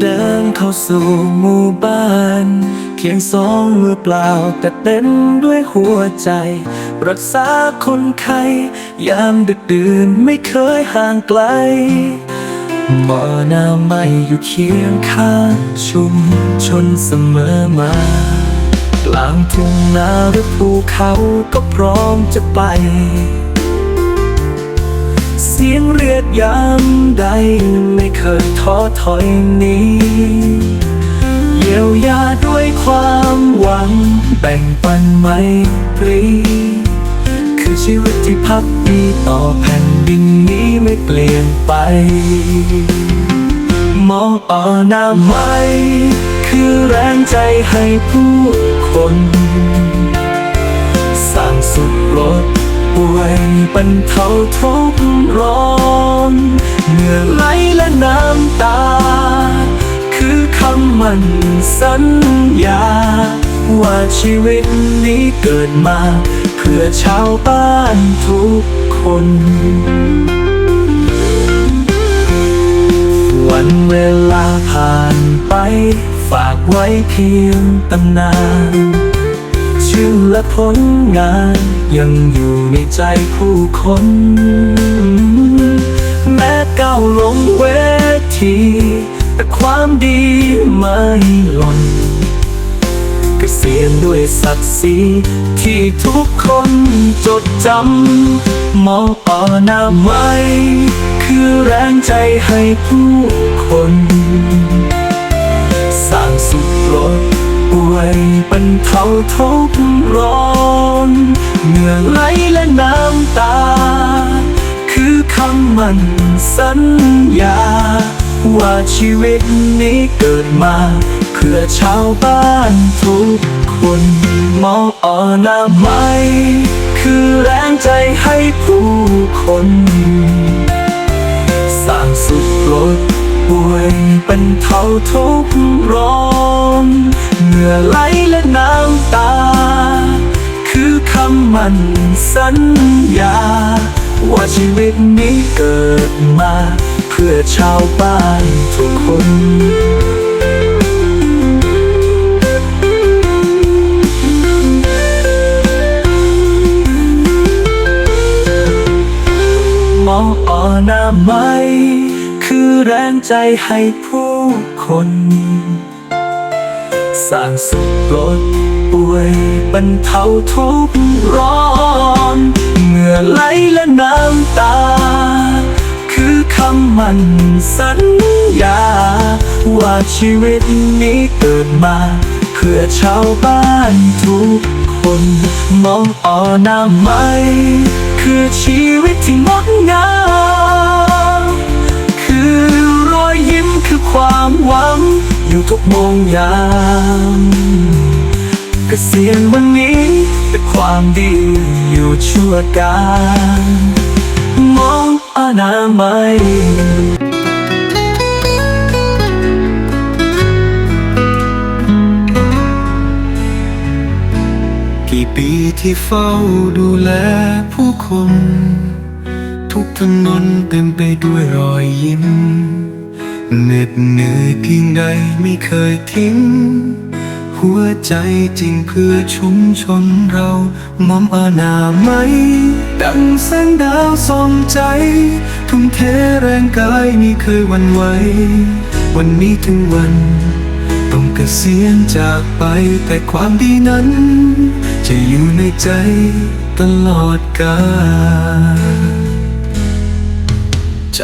เดินเข้าสู่หมู่บ้านเพียงสองมือเปล่าแต่เต็มด้วยหัวใจ รักษาคนไข้ยามดึกดื่นไม่เคยห่างไกลหมอนาไม่อยู่เคียงข้างชุมชนเสมอมา กลางทุ่งนาหรือภูเขาก็พร้อมจะไป สียงเรียกยามใดไม่เคยท้อถอยนี้เยียวยาด้วยความหวังแบ่งปันไมตรีคือชีวิตที่พักดีต่อแผ่นดินนี้ไม่เปลี่ยนไปมองอ่อนาไม้คือแรงใจให้ผู้คน สร้างสุดลด ป่วยบรรเทาทุกข์ร้อนเหงื่อไหลและน้ำตา คือคำมันสัญญา ว่าชีวิตนี้เกิดมา เพื่อชาวบ้านทุกคนวันเวลาผ่านไป ฝากไว้เพียงตำนาน ชื่อและผลงาน ยังอยู่ในใจผู้คน แม้ก้าวลงเวที แต่ความดีไม่หล่นเกษียณด้วยศักดิ์ศรีที่ทุกคนจดจำมองอ่อนาไม้คือแรงใจให้ผู้คน วยบรรเทาทุกร้อนเหงื่อไหลและน้ำตา คือคำมันสัญญา ว่าชีวิตนี้เกิดมา เพื่อชาวบ้านทุกคนมองอ่อนาไม้คือแรงใจให้ผู้คนสร้างสุขลดป่วยบรรเท่าทุกร้อน อไหลและน้ำตา คือคำมั่นสัญญา ว่าชีวิตนี้เกิดมา เพื่อชาวบ้านทุกคนมองอ่อนาไม้คือแรงใจให้ผู้คน สร้างสุขลดป่วยบรรเทาทุกข์ร้อนเหงื่อไหลและน้ำตา คือคำมั่นสัญญา ว่าชีวิตนี้เกิดมา เพื่อชาวบ้านทุกคนมองอ่อนาไม้คือชีวิตที่งดงามคือรอยยิ้มคือความหวัง อยู่ทุกโมงยามเกษียณวันนี้เป็นความดีอยู่ชั่วการมองอนามัยกี่ปีที่เฝ้าดูแลผู้คน ทุกถนนเต็มไปด้วยรอยยิ้ม เหน็ดเหนื่อยเพียงใดไม่เคยทิ้ง หัวใจจริงเพื่อชุมชนเรามอมอานาไหม ดังแสงดาวส่องใจ ทุ่มเทแรงกายไม่เคยวันไหว วันนี้ถึงวัน ต้องเกษียณจากไปแต่ความดีนั้น จะอยู่ในใจตลอดกาล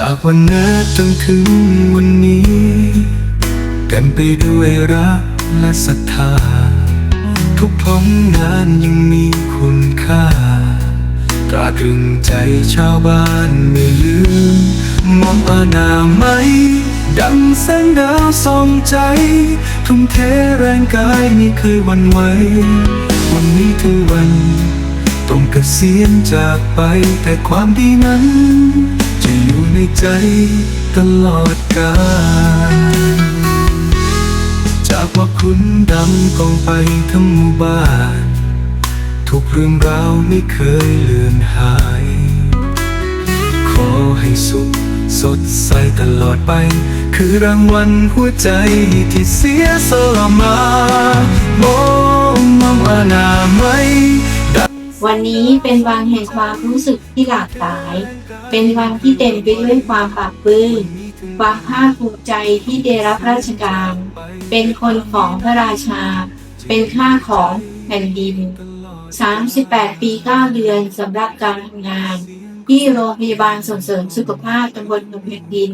จากวันนั้นจนถึงวันนี้เต็มไปด้วยรักและศรัทธา ทุกผลงานยังมีคุณค่าตราตรึงใจชาวบ้านไม่ลืม มองอนาไม้ดังแสงดาวส่องใจ ทุ่มเทแรงกายไม่เคยวันไหว วันนี้ถึงวัน ต้องเกษียณจากไปแต่ความดีนั้น อยู่ในใจตลอดกาลจากว่าคุณดำกองไปทั้งหมู่บ้าน ทุกเรื่องราวไม่เคยเลือนหาย ขอให้สุขสดใสตลอดไป คือรางวัลหัวใจที่เสียสละมาโมมองอนาไม่วันนี้เป็นวันแห่งความรู้สึกที่หลากหลาย เป็นวันที่เต็มไปด้วยความปลาบปลื้มความภาคภูมิใจที่ได้รับราชการ เป็นคนของพระราชา เป็นข้าของแผ่นดิน 38 ปี 9 เดือนสำหรับการทำงาน ที่โรงพยาบาลส่งเสริมสุขภาพตำบลหนุนแผ่นดิน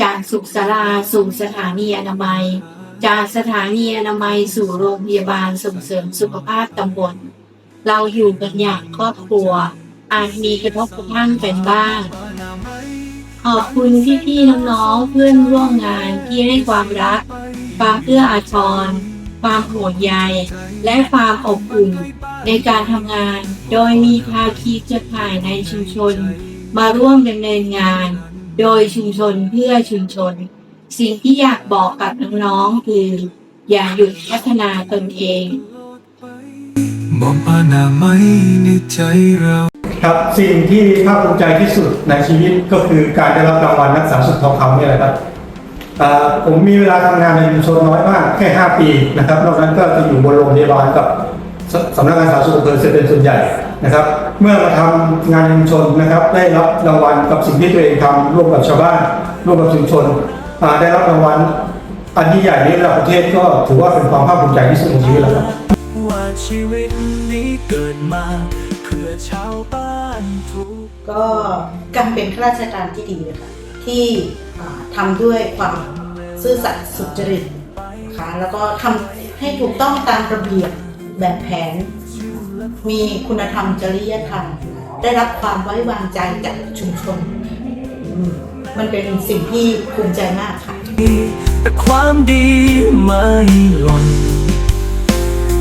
จากสุขศาลาสู่สถานีอนามัย จากสถานีอนามัยสู่โรงพยาบาลส่งเสริมสุขภาพตำบล เราอยู่กันอย่างครอบครัว อาจมีกระทบกระทั่งกันบ้าง ขอบคุณพี่ๆน้องๆเพื่อนร่วมงานที่ให้ความรัก ความเอื้ออาทร ความห่วงใย และความอบอุ่นในการทำงาน โดยมีภาคีเครือข่ายในชุมชน มาร่วมดำเนินงาน โดยชุมชนเพื่อชุมชน สิ่งที่อยากบอกกับน้องๆคือ อย่าหยุดพัฒนาตนเอง มองอนาไม่ในใจเรา ครับสิ่งที่ภาคภูมิใจที่สุดในชีวิตก็คือการได้รับรางวัลนักศึกษาสุดทองคำนี่แหละครับผมมีเวลาทำงานในชุมชนน้อยมากแค่ 5 ปีนะครับนอกนั้นก็จะอยู่บนโรงพยาบาลกับสสำนักงานสาธารณสุขอำเภอเป็นส่วนใหญ่นะครับ เมื่อมาทำงานในชุมชนนะครับ ได้รับรางวัลกับสิ่งที่ตัวเองทำร่วมกับชาวบ้าน ร่วมกับชุมชนได้รับรางวัลอันที่ใหญ่นี้ระดับประเทศก็ถือว่าเป็นความภาคภูมิใจที่สุดในชีวิตแล้วครับว่าชีวิตนี้เกิดมา เพื่อชาวบ้านทุกก็การเป็นข้าราชการที่ดีนะคะที่อ่าทำด้วยความซื่อสัตย์สุจริตนะคะแล้วก็ทำให้ถูกต้องตามระเบียบแบบแผน มีคุณธรรมจริยธรรม ได้รับความไว้วางใจจากชุมชนอืมมันเป็นสิ่งที่ภูมิใจมากค่ะแต่ความดีไม่หล่น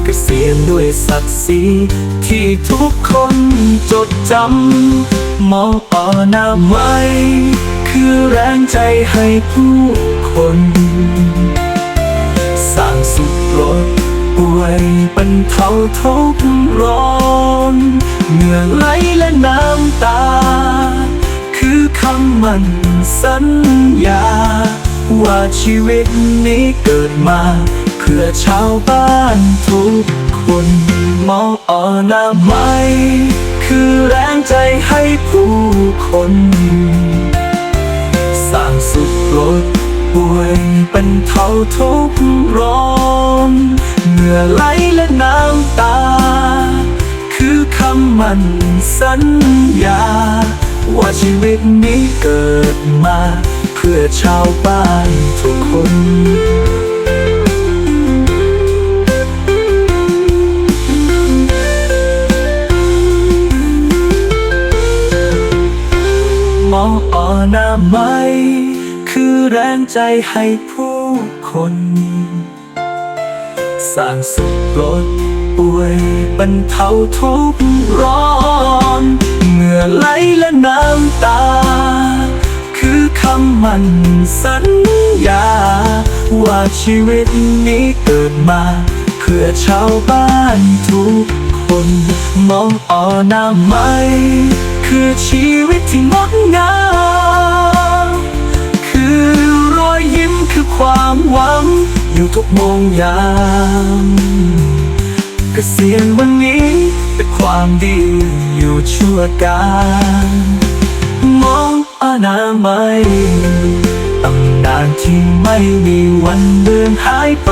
เกษียณด้วยศักดิ์ศรีที่ทุกคนจดจำมองอ่อนาไว้คือแรงใจให้ผู้คน สร้างสุขลดป่วยบรรเทาทุกข์ร้อนเหงื่อไหลและน้ำตา คือคำมั่นสัญญา ว่าชีวิตนี้เกิดมา พื่อชาวบ้านทุกคนมองอ่อนาไม้คือแรงใจให้ผู้คน สร้างสุขลดป่วยบรรเท่าทุกร้อนเหงื่อไหลและน้ำตา คือคำมั่นสัญญา ว่าชีวิตนี้เกิดมา เพื่อชาวบ้านทุกคน มองอ่อนาไม้คือแรงใจให้ผู้คน สร้างสุขลดป่วยบรรเทาทุกข์ร้อนเหงื่อไหลและน้ำตา คือคำมั่นสัญญา ว่าชีวิตนี้เกิดมา เพื่อชาวบ้านทุกคน มองอ่อนาไม้ คือชีวิตที่งดงามคือรอยยิ้มคือความหวัง อยู่ทุกโมงยามเกษียณวันนี้เป็นความดีอยู่ชั่วการมองอนามัยตำนานที่ไม่มีวันเลือนหายไป